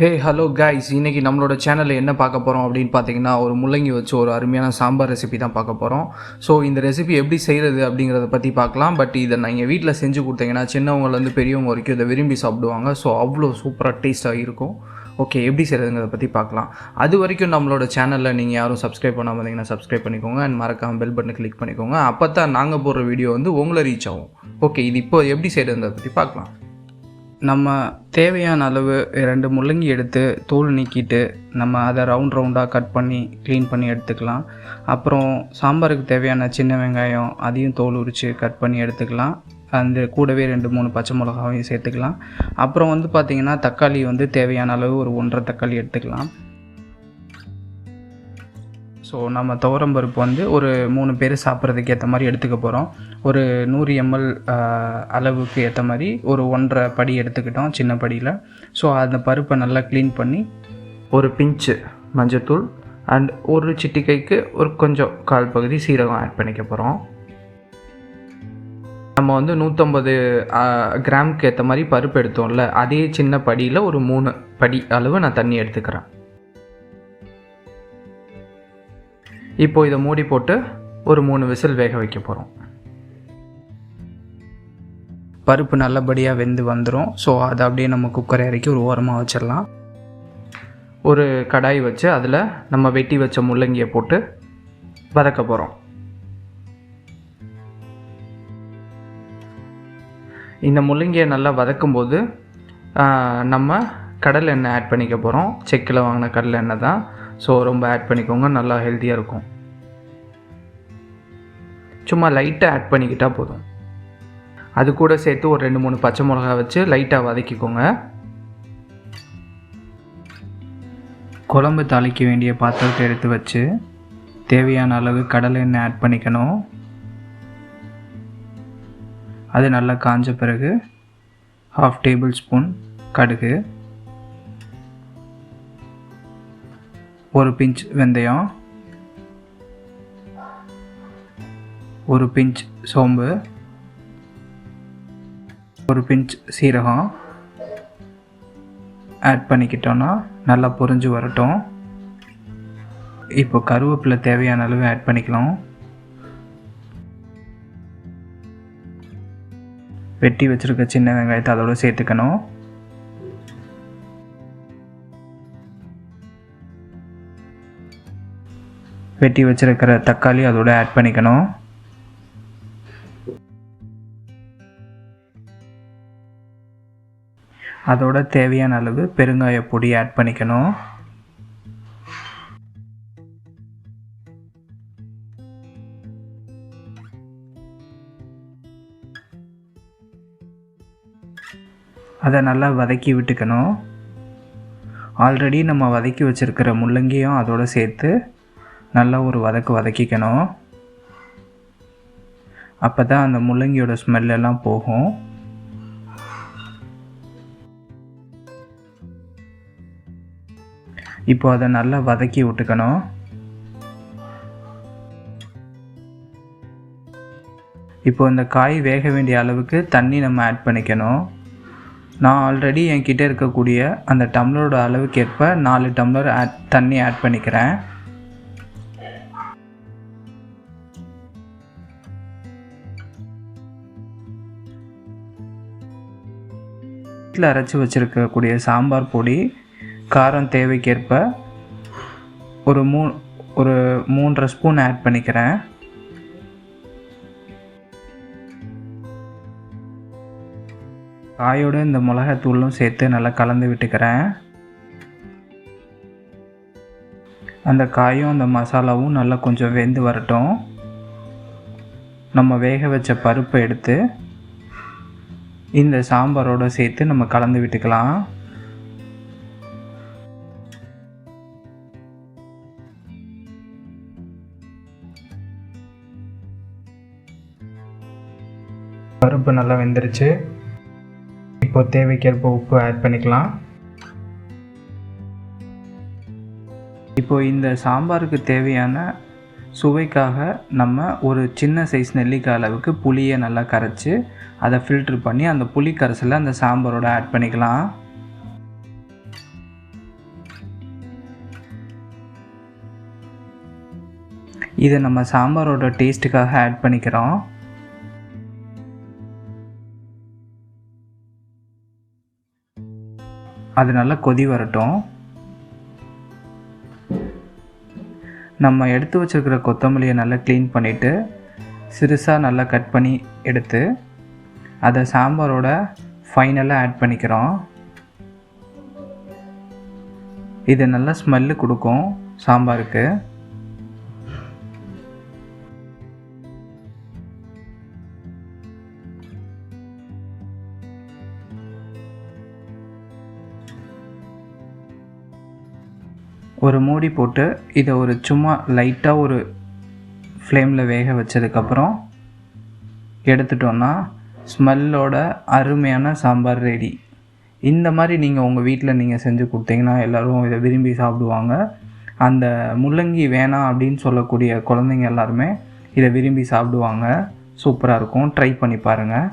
Hey hello guys இன்றைக்கி நம்மளோட சேனலில் என்ன பார்க்க போகிறோம் அப்படின்னு பார்த்தீங்கன்னா ஒரு முள்ளங்கி வச்சு ஒரு அருமையான சாம்பார் ரெசிபி தான் பார்க்க போகிறோம் ஸோ இந்த ரெசிபி எப்படி செய்கிறது அப்படிங்கிறத பற்றி பார்க்கலாம். பட் இதை நீங்கள் வீட்டில் செஞ்சு கொடுத்தீங்கன்னா சின்னவங்கலேருந்து பெரியவங்க வரைக்கும் இதை விரும்பி சாப்பிடுவாங்க. ஸோ அவ்வளோ சூப்பராக டேஸ்ட்டாக இருக்கும். ஓகே எப்படி செய்கிறதுங்கிறத பற்றி பார்க்கலாம். அது வரைக்கும் நம்மளோட சேனலில் நீங்கள் யாரும் சப்ஸ்கிரைப் பண்ணாமல் இருந்தீங்கன்னா சப்ஸ்கிரைப் பண்ணிக்கோங்க. அண்ட் மறக்காம பெல் பட்டனை கிளிக் பண்ணிக்கோங்க. அப்போ தான் நாங்கள் போடுற வீடியோ வந்து உங்களை ரீச் ஆகும். ஓகே இது இப்போ எப்படி செய்கிறதுங்கிறத பற்றி பார்க்கலாம். நம்ம தேவையான அளவு ரெண்டு முள்ளங்கி எடுத்து தோல் நீக்கிட்டு நம்ம அதை ரவுண்ட் ரவுண்டாக கட் பண்ணி க்ளீன் பண்ணி எடுத்துக்கலாம். அப்புறம் சாம்பாருக்கு தேவையான சின்ன வெங்காயம் அதையும் தோல் உரித்து கட் பண்ணி எடுத்துக்கலாம். அந்த கூடவே ரெண்டு மூணு பச்சை மிளகாவையும் சேர்த்துக்கலாம். அப்புறம் வந்து பார்த்திங்கன்னா தக்காளி வந்து தேவையான அளவு ஒரு ஒன்றரை தக்காளி எடுத்துக்கலாம். ஸோ நம்ம துவரம்பருப்பு வந்து ஒரு மூணு பேர் சாப்பிட்றதுக்கு ஏற்ற மாதிரி எடுத்துக்க போகிறோம் ஒரு நூறு எம்எல் அளவுக்கு ஏற்ற மாதிரி ஒரு ஒன்றரை படி எடுத்துக்கிட்டோம் சின்ன படியில். ஸோ அந்த பருப்பை நல்லா க்ளீன் பண்ணி ஒரு பிஞ்சு மஞ்சத்தூள் அண்ட் ஒரு சிட்டிக்கைக்கு ஒரு கொஞ்சம் கால் பகுதி சீரகம் ஆட் பண்ணிக்க போகிறோம் நம்ம வந்து நூற்றம்பது கிராமுக்கு ஏற்ற மாதிரி பருப்பு எடுத்தோம்ல அதே சின்ன படியில் ஒரு மூணு படி அளவு நான் தண்ணி எடுத்துக்கிறேன். இப்போ இதை மூடி போட்டு ஒரு மூணு விசில் வேக வைக்க போகிறோம் பருப்பு நல்லபடியாக வெந்து வந்துடும் ஸோ அதை அப்படியே நம்ம குக்கரை இறக்கி ஒரு ஓரமாக வச்சிடலாம். ஒரு கடாய் வச்சு அதில் நம்ம வெட்டி வச்ச முள்ளங்கியை போட்டு வதக்க போகிறோம் இந்த முள்ளங்கியை நல்லா வதக்கும்போது நம்ம கடல் எண்ணெய் ஆட் பண்ணிக்க போகிறோம் செக்கில் வாங்கின கடல் எண்ணெய் தான். ஸோ ரொம்ப ஆட் பண்ணிக்கோங்க. நல்லா ஹெல்த்தியாக இருக்கும். சும்மா லைட்டாக ஆட் பண்ணிக்கிட்டால் போதும். அது கூட சேர்த்து ஒரு ரெண்டு மூணு பச்சை மிளகா வச்சு லைட்டாக வதக்கிக்கோங்க. குழம்பு தாளிக்க வேண்டிய பாத்திரத்தை எடுத்து வச்சு தேவையான அளவு கடலை எண்ணெய் ஆட் பண்ணிக்கணும். அது நல்லா காஞ்ச பிறகு ஹாஃப் டேபிள் ஸ்பூன் கடுகு. ஒரு பிஞ்ச் வெந்தயம் ஒரு பிஞ்ச் சோம்பு ஒரு பிஞ்ச் சீரகம். ஆட் பண்ணிக்கிட்டோன்னா நல்லா பொரிஞ்சு வரட்டும். இப்போ கருவேப்பிலை தேவையான அளவு ஆட் பண்ணிக்கலாம். வெட்டி வச்சுருக்க சின்ன வெங்காயத்தை அதோட சேர்த்துக்கணும். வெட்டி வச்சுருக்கிற தக்காளி அதோட ஆட் பண்ணிக்கணும். அதோட தேவையான அளவு பெருங்காய பொடி ஆட் பண்ணிக்கணும். அதை நல்லா வதக்கி விட்டுக்கணும். ஆல்ரெடி நம்ம வதக்கி வச்சுருக்கிற முள்ளங்கியும் அதோடு சேர்த்து நல்லா ஒரு வதக்கு வதக்கிக்கணும். அப்போ தான் அந்த முள்ளங்கியோட ஸ்மெல்லெல்லாம் போகும். இப்போ அதை நல்லா வதக்கி விட்டுக்கணும். இப்போ இந்த காய் வேக வேண்டிய அளவுக்கு தண்ணி நம்ம ஆட் பண்ணிக்கணும். நான் ஆல்ரெடி என்கிட்ட இருக்கக்கூடிய அந்த டம்ளரோட அளவுக்கு ஏற்ப நாலு டம்ளர் ஆட் தண்ணி ஆட் பண்ணிக்கிறேன். வீட்டில் அரைச்சி வச்சுருக்கக்கூடிய சாம்பார் பொடி காரம் தேவைக்கேற்ப ஒரு மூ ஒரு மூன்றரை ஸ்பூன் ஆட் பண்ணிக்கிறேன். காயோட இந்த மிளகாத்தூளும் சேர்த்து நல்லா கலந்து விட்டுக்கிறேன். அந்த காயும் அந்த மசாலாவும் நல்லா கொஞ்சம் வெந்து வரட்டும். நம்ம வேக வச்ச பருப்பை எடுத்து இந்த சாம்பாரோடு சேர்த்து நம்ம கலந்து விட்டுக்கலாம். பருப்பு நல்லா வெந்துருச்சு. இப்போ தேவைக்கேற்ப உப்பு ஆட் பண்ணிக்கலாம். இப்போ இந்த சாம்பாருக்கு தேவையான சுவைக்காக நம்ம ஒரு சின்ன சைஸ் நெல்லிக்காய் அளவுக்கு புளியை நல்லா கரைச்சி அதை ஃபில்ட்ரு பண்ணி அந்த புளி கரைசலை அந்த சாம்பாரோட ஆட் பண்ணிக்கலாம். இதை நம்ம சாம்பாரோட டேஸ்ட்டுக்காக ஆட் பண்ணிக்கிறோம். அது நல்லா கொதி வரட்டும். நம்ம எடுத்து வச்சிருக்கிற கொத்தமல்லியை நல்லா க்ளீன் பண்ணிவிட்டு சிறுசாக நல்லா கட் பண்ணி எடுத்து அதை சாம்பாரோட ஃபைனலாக ஆட் பண்ணிக்கிறோம். இது நல்லா ஸ்மெல்லு கொடுக்கும் சாம்பாருக்கு. ஒரு மூடி போட்டு இதை ஒரு சும்மா லைட்டாக ஒரு ஃப்ளேமில் வேக வச்சதுக்கப்புறம் எடுத்துட்டோன்னா ஸ்மெல்லோட அருமையான சாம்பார் ரெடி. இந்த மாதிரி நீங்கள் உங்கள் வீட்டில் நீங்கள் செஞ்சு கொடுத்தீங்கன்னா எல்லோரும் இதை விரும்பி சாப்பிடுவாங்க. அந்த முள்ளங்கி வேணாம் அப்படின்னு சொல்லக்கூடிய குழந்தைங்க எல்லாருமே இதை விரும்பி சாப்பிடுவாங்க. சூப்பராக இருக்கும். ட்ரை பண்ணி பாருங்கள்